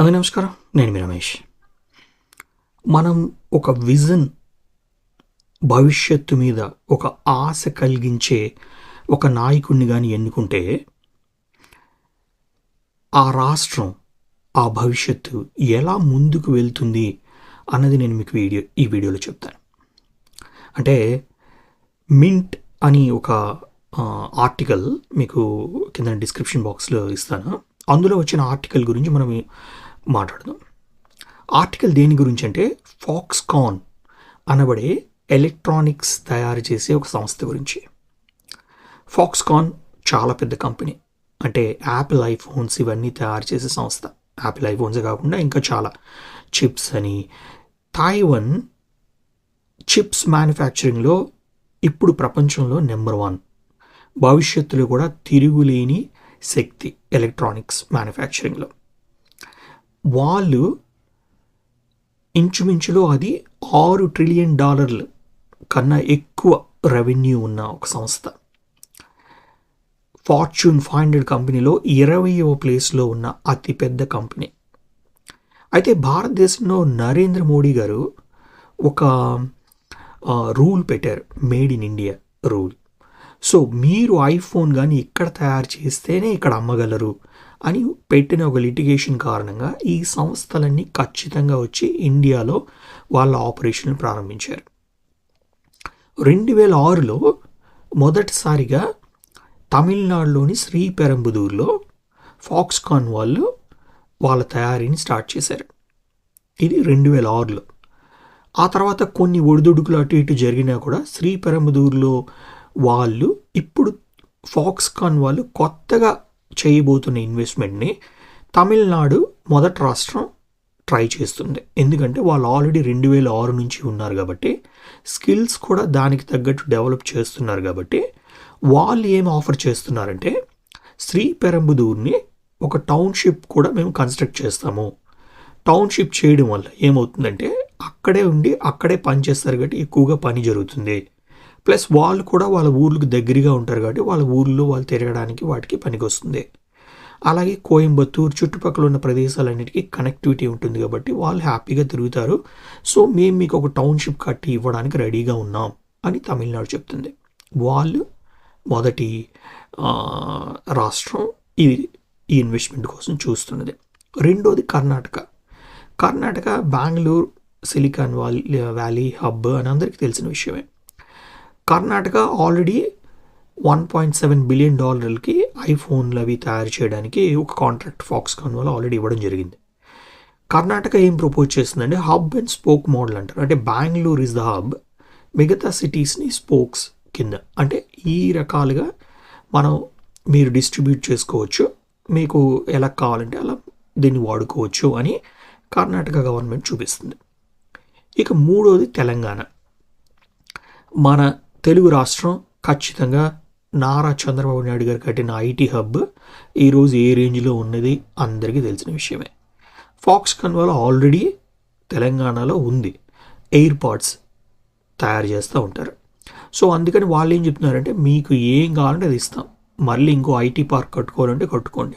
అందరి నమస్కారం. నేను మీ రమేష్. మనం ఒక విజన్ భవిష్యత్తు మీద ఒక ఆశ కలిగించే ఒక నాయకుడిని కానీ ఎన్నుకుంటే ఆ రాష్ట్రం ఆ భవిష్యత్తు ఎలా ముందుకు వెళ్తుంది అన్నది నేను మీకు వీడియో ఈ వీడియోలో చెప్తాను. అంటే మింట్ అని ఒక ఆర్టికల్ మీకు కింద డిస్క్రిప్షన్ బాక్స్లో ఇస్తాను. అందులో వచ్చిన ఆర్టికల్ గురించి మనం మాట్లాడదాం. ఆర్టికల్ దేని గురించి అంటే ఫాక్స్కాన్ అనబడే ఎలక్ట్రానిక్స్ తయారు చేసే ఒక సంస్థ గురించి. ఫాక్స్కాన్ చాలా పెద్ద కంపెనీ. అంటే యాపిల్ ఐఫోన్స్ ఇవన్నీ తయారు చేసే సంస్థ. యాపిల్ ఐఫోన్స్ కాకుండా ఇంకా చాలా. చిప్స్ అని. తాయివన్ చిప్స్ మ్యానుఫ్యాక్చరింగ్లో ఇప్పుడు ప్రపంచంలో నెంబర్ వన్. భవిష్యత్తులో కూడా తిరుగులేని శక్తి ఎలక్ట్రానిక్స్ మ్యానుఫ్యాక్చరింగ్లో. వాళ్ళు ఇంచుమించులో అది ఆరు ట్రిలియన్ డాలర్లు కన్నా ఎక్కువ రెవెన్యూ ఉన్న ఒక సంస్థ. ఫార్చ్యూన్ ఫైవ్ హండ్రెడ్ కంపెనీలో ఇరవయవ ప్లేస్లో ఉన్న అతిపెద్ద కంపెనీ. అయితే భారతదేశంలో నరేంద్ర మోడీ గారు ఒక రూల్ పెట్టారు. Made in India rule so మీరు ఐఫోన్ కానీ ఇక్కడ తయారు చేస్తేనే ఇక్కడ అమ్మగలరు. అని పెట్టిన ఒక లిటిగేషన్ కారణంగా ఈ సంస్థలన్నీ ఖచ్చితంగా వచ్చి ఇండియాలో వాళ్ళ ఆపరేషన్లు ప్రారంభించారు. రెండు వేల ఆరులో మొదటిసారిగా తమిళనాడులోని శ్రీపెరంబుదూర్లో ఫాక్స్కాన్ వాళ్ళు వాళ్ళ తయారీని స్టార్ట్ చేశారు. ఇది రెండు వేల ఆరులో ఆ తర్వాత కొన్ని ఒడిదుడుకులు అటు ఇటు జరిగినా కూడా శ్రీపెరంబుదూర్లో వాళ్ళు ఇప్పుడు ఫాక్స్కాన్ వాళ్ళు కొత్తగా చేయబోతున్న ఇన్వెస్ట్మెంట్ని తమిళనాడు మొదటి రాష్ట్రం ట్రై చేస్తుంది. ఎందుకంటే వాళ్ళు ఆల్రెడీ రెండు వేల ఆరు నుంచి ఉన్నారు కాబట్టి స్కిల్స్ కూడా దానికి తగ్గట్టు డెవలప్ చేస్తున్నారు కాబట్టి వాళ్ళు ఏం ఆఫర్ చేస్తున్నారంటే శ్రీ పెరంబుదూర్ని ఒక టౌన్షిప్ కూడా మేము కన్స్ట్రక్ట్ చేస్తాము. టౌన్షిప్ చేయడం వల్ల ఏమవుతుందంటే అక్కడే ఉండి అక్కడే పని చేస్తారు కాబట్టి ఎక్కువగా పని జరుగుతుంది. ప్లస్ వాళ్ళు కూడా వాళ్ళ ఊర్లకు దగ్గరగా ఉంటారు కాబట్టి వాళ్ళ ఊర్లో వాళ్ళు తిరగడానికి వాటికి పనికొస్తుంది. అలాగే కోయంబత్తూర్ చుట్టుపక్కల ఉన్న ప్రదేశాలన్నిటికీ కనెక్టివిటీ ఉంటుంది కాబట్టి వాళ్ళు హ్యాపీగా తిరుగుతారు. సో మేము మీకు ఒక టౌన్షిప్ కట్టి ఇవ్వడానికి రెడీగా ఉన్నాం అని తమిళనాడు చెప్తుంది. వాళ్ళు మొదటి రాష్ట్రం ఈ ఈ ఇన్వెస్ట్మెంట్ కోసం చూస్తున్నది. రెండోది Karnataka. Karnataka Bengaluru Silicon Valley Valley hub అని అందరికీ తెలిసిన విషయమే. Karnataka already one point seven billion డాలర్లకి ఐఫోన్లు అవి తయారు చేయడానికి ఒక కాంట్రాక్ట్ ఫాక్స్కాన్ వల్ల ఆల్రెడీ ఇవ్వడం జరిగింది. కర్ణాటక ఏం ప్రపోజ్ చేస్తుందంటే హబ్ అండ్ స్పోక్ మోడల్ అంటారు. అంటే బెంగళూరు ఇస్ ద హబ్. మిగతా సిటీస్ని స్పోక్స్ కింద. అంటే ఈ రకాలుగా మనం మీరు డిస్ట్రిబ్యూట్ చేసుకోవచ్చు. మీకు ఎలా కావాలంటే అలా దీన్ని వాడుకోవచ్చు అని కర్ణాటక గవర్నమెంట్ చూపిస్తుంది. ఇక మూడోది తెలంగాణ. మన తెలుగు రాష్ట్రం ఖచ్చితంగా నారా చంద్రబాబు నాయుడు గారు కట్టిన ఐటీ హబ్ ఈరోజు ఏ రేంజ్లో ఉన్నది అందరికీ తెలిసిన విషయమే. ఫాక్స్కాన్ వల్ల ఆల్రెడీ తెలంగాణలో ఉంది. ఎయిర్ పాడ్స్ తయారు చేస్తూ ఉంటారు. సో అందుకని వాళ్ళు ఏం చెప్తున్నారంటే మీకు ఏం కావాలంటే అది ఇస్తాం. మళ్ళీ ఇంకో ఐటీ పార్క్ కట్టుకోవాలంటే కట్టుకోండి.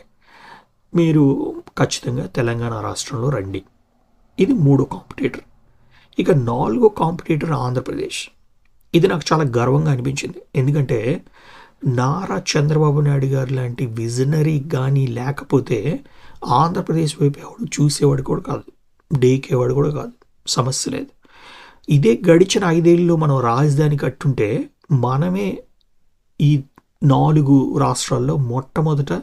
మీరు ఖచ్చితంగా తెలంగాణ రాష్ట్రంలో రండి. ఇది మూడో కాంపిటేటర్. ఇక నాలుగో కాంపిటేటర్ ఆంధ్రప్రదేశ్. ఇది నాకు చాలా గర్వంగా అనిపించింది. ఎందుకంటే నారా చంద్రబాబు నాయుడు గారు లాంటి విజనరీ కానీ లేకపోతే ఆంధ్రప్రదేశ్ వైపు ఎవడు చూసేవాడు కూడా కాదు. డేకేవాడు కూడా కాదు. సమస్య లేదు. ఇదే గడిచిన ఐదేళ్ళలో మనం రాజధాని కట్టుంటే మనమే ఈ నాలుగు రాష్ట్రాల్లో మొట్టమొదట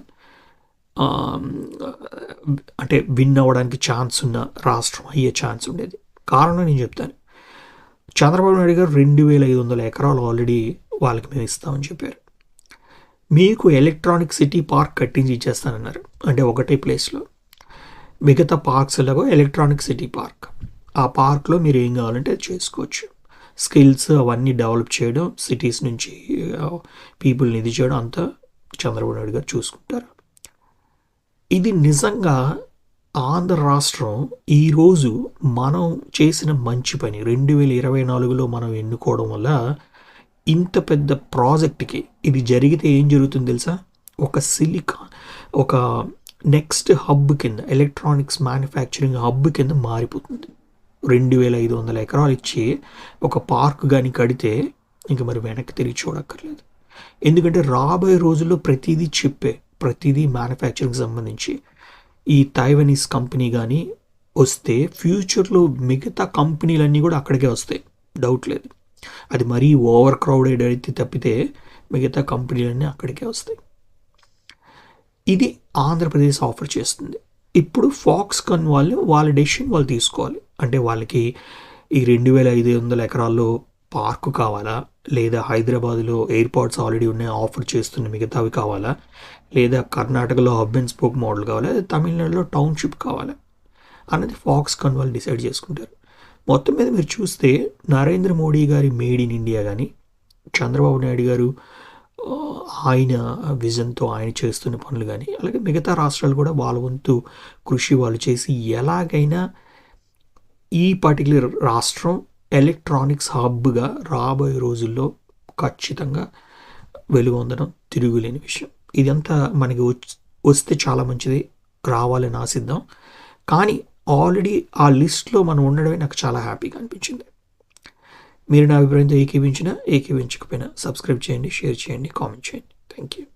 అంటే విన్ అవ్వడానికి ఛాన్స్ ఉన్న రాష్ట్రం అయ్యే ఛాన్స్ ఉండేది. కారణం నేను చెప్తాను. చంద్రబాబు నాయుడు గారు రెండు వేల ఐదు వందల ఎకరాలు ఆల్రెడీ వాళ్ళకి మేము ఇస్తామని చెప్పారు. మీకు ఎలక్ట్రానిక్ సిటీ పార్క్ కట్టించి ఇచ్చేస్తానన్నారు. అంటే ఒకటే ప్లేస్లో మిగతా పార్క్స్ ఎలాగో ఎలక్ట్రానిక్ సిటీ పార్క్ ఆ పార్క్లో మీరు ఏం కావాలంటే అది చేసుకోవచ్చు. స్కిల్స్ అవన్నీ డెవలప్ చేయడం సిటీస్ నుంచి uh, పీపుల్ని ఇది చేయడం అంతా చంద్రబాబు నాయుడు గారు చూసుకుంటారు. ఇది నిజంగా ఆంధ్ర రాష్ట్రం ఈరోజు మనం చేసిన మంచి పని రెండు వేల ఇరవై నాలుగులో మనం ఎన్నుకోవడం వల్ల ఇంత పెద్ద ప్రాజెక్ట్కి ఇది జరిగితే ఏం జరుగుతుంది తెలుసా? ఒక సిలికాన్ ఒక నెక్స్ట్ హబ్ కింద ఎలక్ట్రానిక్స్ మ్యానుఫ్యాక్చరింగ్ హబ్ కింద మారిపోతుంది. రెండు వేల ఐదు వందల ఎకరాలు ఇచ్చి ఒక పార్క్ కానీ కడితే ఇంక మరి వెనక్కి తిరిగి చూడక్కర్లేదు. ఎందుకంటే రాబోయే రోజుల్లో ప్రతిదీ చెప్పే ప్రతిదీ మ్యానుఫ్యాక్చరింగ్ సంబంధించి. ఈ తైవనీస్ కంపెనీ కానీ వస్తే ఫ్యూచర్లో మిగతా కంపెనీలన్నీ కూడా అక్కడికే వస్తాయి. డౌట్ లేదు. అది మరీ ఓవర్ క్రౌడెడ్ అయితే తప్పితే మిగతా కంపెనీలన్నీ అక్కడికే వస్తాయి. ఇది ఆంధ్రప్రదేశ్ ఆఫర్ చేస్తుంది. ఇప్పుడు ఫాక్స్కాన్ వాళ్ళు వాళ్ళ డెసిషన్ వాళ్ళు తీసుకోవాలి. అంటే వాళ్ళకి ఈ రెండు వేల ఐదు వందల ఎకరాల్లో పార్కు కావాలా? లేదా హైదరాబాద్లో ఎయిర్పోర్ట్స్ ఆల్రెడీ ఉన్నాయి ఆఫర్ చేస్తున్న మిగతావి కావాలా? లేదా కర్ణాటకలో హబ్ అండ్ స్పోక్ మోడల్ కావాలా? లేదా తమిళనాడులో టౌన్షిప్ కావాలా? అన్నది ఫాక్స్కాన్ వాళ్ళు డిసైడ్ చేసుకుంటారు. మొత్తం మీద మీరు చూస్తే నరేంద్ర మోడీ గారి మేడ్ ఇన్ ఇండియా కానీ చంద్రబాబు నాయుడు గారు ఆయన విజన్తో ఆయన చేస్తున్న పనులు కానీ అలాగే మిగతా రాష్ట్రాలు కూడా వాళ్ళ వంతు కృషి వాళ్ళు చేసి ఎలాగైనా ఈ పర్టికులర్ రాష్ట్రం ఎలక్ట్రానిక్స్ హబ్గా రాబోయే రోజుల్లో ఖచ్చితంగా వెలుగొందడం తిరుగులేని విషయం. ఇదంతా మనకి వచ్- వస్తే చాలా మంచిది. రావాలని ఆశిద్దాం. కానీ ఆల్రెడీ ఆ లిస్ట్లో మనం ఉండడమే నాకు చాలా హ్యాపీగా అనిపించింది. మీరు నా అభిప్రాయంతో ఏకీవించినా ఏకీవించకపోయినా సబ్స్క్రైబ్ చేయండి షేర్ చేయండి కామెంట్ చేయండి. Thank you.